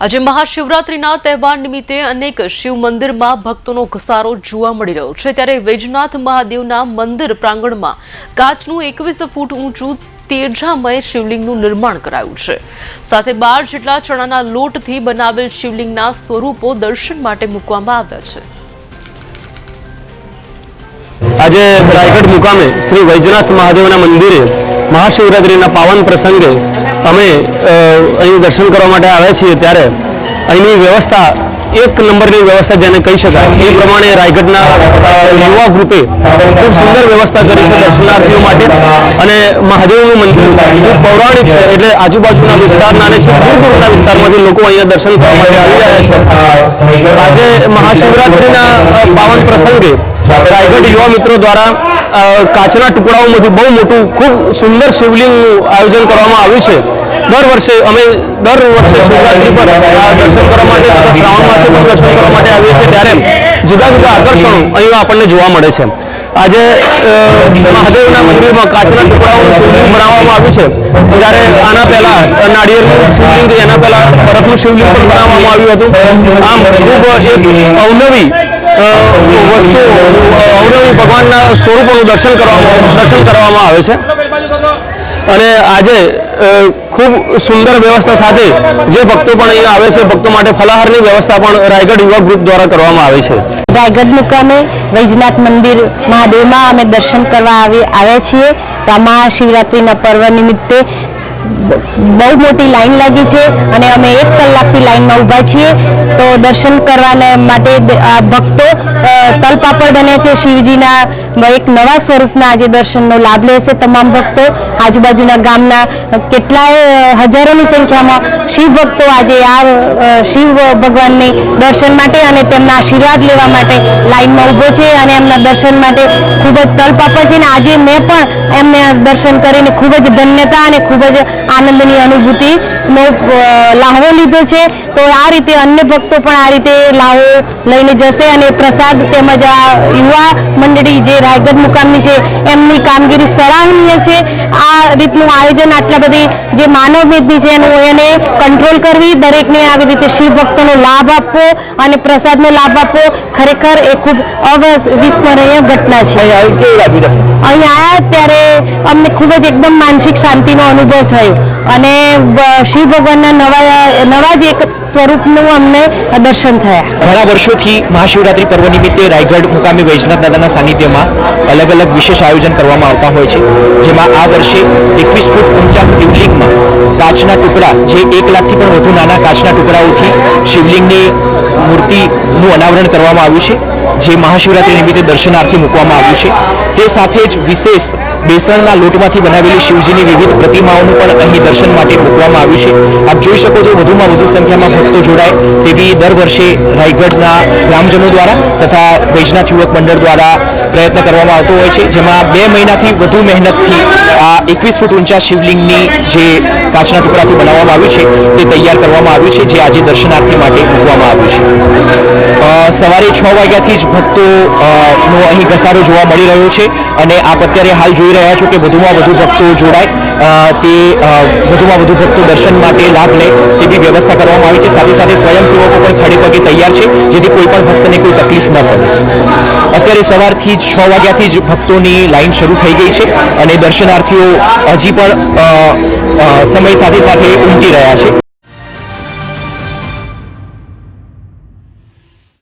આજે મહાશિવરાત્રીના તહેવાર નિમિત્તે અનેક શિવ મંદિરમાં ભક્તોનો ઘસારો જોવા મળી રહ્યો છે. ત્યારે વૈજનાથ મહાદેવના મંદિર પ્રાંગણમાં કાચનું એકવીસ ફૂટ ઊંચું તેજામય શિવલિંગનું નિર્માણ કરાયું છે. સાથે બાર જેટલા ચણાના લોટથી બનાવેલ શિવલિંગના સ્વરૂપો દર્શન માટે મૂકવામાં આવ્યા છે. આજે રાયગઢ મુકામે શ્રી વૈજનાથ મહાદેવના મંદિરે મહાશિવરાત્રીના પાવન પ્રસંગે અમે અહીં દર્શન કરવા માટે આવ્યા છીએ ત્યારે અહીંની વ્યવસ્થા, એક નંબરની વ્યવસ્થા જેને કહી શકાય, એ પ્રમાણે રાયગઢના યુવા ગ્રુપે ખૂબ સુંદર વ્યવસ્થા કરી છે દર્શનાર્થીઓ માટે. અને મહાદેવનું મંદિર ખૂબ પૌરાણિક છે, એટલે આજુબાજુના વિસ્તારના અને દૂર દૂરના વિસ્તારમાંથી લોકો અહીંયા દર્શન કરવા માટે આવી રહ્યા છે. આજે મહાશિવરાત્રિના પાવન પ્રસંગે રાયગઢ યુવા મિત્રો દ્વારા કાચના ટુકડાઓમાંથી બહુ મોટું, ખૂબ સુંદર શિવલિંગનું આયોજન કરવામાં આવ્યું છે. દર વર્ષે અમે દર વર્ષે શિવરાત્રી પર દર્શન કરવા માટે તથા શ્રાવણ માસે પણ દર્શન કરવા માટે આવીએ છીએ ત્યારે જુદા જુદા આકર્ષણો અહીં આપણને જોવા મળે છે. આજે મહાદેવના મંદિરમાં કાચના ટુકડાઓનું શિવલિંગ બનાવવામાં આવ્યું છે. જ્યારે આના પહેલા નાળિયેરનું શિવલિંગ, એના પહેલા બરફનું શિવલિંગ પણ બનાવવામાં આવ્યું હતું. આમ ખૂબ એક અવનવી વસ્તુ અવનવી ભગવાનના સ્વરૂપોનું દર્શન કરવામાં દર્શન કરવામાં આવે છે. અને આજે ખૂબ સુંદર વ્યવસ્થા સાથે જે ભક્તો પણ અહીંયા આવે છે, ભક્તો માટે ફલાહારની વ્યવસ્થા પણ રાયગઢ યુવા ગ્રુપ દ્વારા કરવામાં આવી છે. રાયગઢ મુકામે વૈજનાથ મંદિર મહાદેવમાં અમે દર્શન કરવા આવી, આવ્યા છીએ. તો મહાશિવરાત્રિના પર્વ નિમિત્તે બહુ મોટી લાઈન લાગી છે અને અમે એક કલાકથી લાઈનમાં ઊભા છીએ. તો દર્શન કરવાના માટે ભક્તો તલપાપડ બને છે શિવજીના એક નવા સ્વરૂપના આજે દર્શનનો લાભ લેશે તમામ ભક્તો. આજુબાજુના ગામના કેટલાય હજારોની સંખ્યામાં શિવ ભક્તો આજે આ શિવ ભગવાનને દર્શન માટે અને તેમના આશીર્વાદ લેવા માટે લાઈનમાં ઊભો છે અને એમના દર્શન માટે ખૂબ જ તલપાપા છે. અને આજે મેં પણ એમને દર્શન કરીને ખૂબ જ ધન્યતા અને ખૂબ જ આનંદની અનુભૂતિનો લાહવો લીધો છે. તો આ રીતે અન્ય ભક્તો પણ આ રીતે લાહો લઈને જશે અને પ્રસાદ તેમજ આ યુવા મંડળી જે રાયગઢ મુકામની છે એમની કામગીરી સરાહનીય છે. આ રીતનું આયોજન આટલા બધી જે માનવ મેદની છે એનું એને કંટ્રોલ કરવી દરેકને આવી રીતે શિવ ભક્તોનો લાભ આપવો અને પ્રસાદનો લાભ આપવો ખરેખર એ ખૂબ અવિસ્મરણીય ઘટના છે. અહીં આવ્યા ત્યારે અમને ખૂબ જ એકદમ માનસિક શાંતિનો અનુભવ થયો. અને શિવ ભગવાનના નવા નવા જ એક સ્વરૂપનું અમને દર્શન થયા. ઘણા વર્ષોથી મહાશિવરાત્રિ પર્વ નિમિત્તે રાયગઢ મુકામી વૈજનાથ દાદાના સાનિધ્યમાં અલગ અલગ વિશેષ આયોજન કરવામાં આવતા હોય છે. જેમાં આ વર્ષે એકવીસ ફૂટ ઊંચા શિવલિંગમાં કાચના ટુકડા, જે એક લાખથી પણ વધુ નાના કાચના ટુકડાઓથી શિવલિંગની મૂર્તિનું અનાવરણ કરવામાં આવ્યું છે. જે મહાશિવરાત્રિ નિમિત્તે દર્શનાર્થી મૂકવામાં આવ્યું છે. તે સાથે જ વિશેષ બેસણના લોટમાંથી બનાવેલી શિવજીની વિવિધ પ્રતિમાઓનું પણ અહીં દર્શન માટે મૂકવામાં આવ્યું છે. આપ જોઈ શકો છો વધુમાં વધુ સંખ્યામાં ભક્તો જોડાય. તેવી દર વર્ષે રાયગઢના ગ્રામજનો દ્વારા તથા વૈજનાથ યુવક મંડળ દ્વારા પ્રયત્ન કરવામાં આવતો હોય છે. જેમાં બે મહિનાથી વધુ મહેનતથી આ એકવીસ ફૂટ ઊંચા શિવલિંગની જે કાચના ટુકડાથી બનાવવામાં આવ્યું છે તે તૈયાર કરવામાં આવ્યું છે, જે આજે દર્શનાર્થી માટે મૂકવામાં આવ્યું છે. સવારે છ વાગ્યાથી જ ભક્તો નો અહીં ઘસારો જોવા મળી રહ્યો છે અને આપ અત્યારે હાલ જોઈ રહ્યા છો કે વધુમાં વધુ ભક્તો જોડાય. તે વધુમાં વધુ ભક્તો દર્શન માટે લાભ લે તેવી વ્યવસ્થા કરવામાં આવી છે. સાથે સાથે સ્વયંસેવકો પણ ખડે પગે તૈયાર છે, જેથી કોઈ પણ ભક્તને કોઈ તકલીફ ન પડે. અત્યારે સવારથી જ છ વાગ્યાથી જ ભક્તોની લાઈન શરૂ થઈ ગઈ છે અને દર્શનાર્થીઓ હજી પણ સમય સાથે સાથે ઉમટી રહ્યા છે.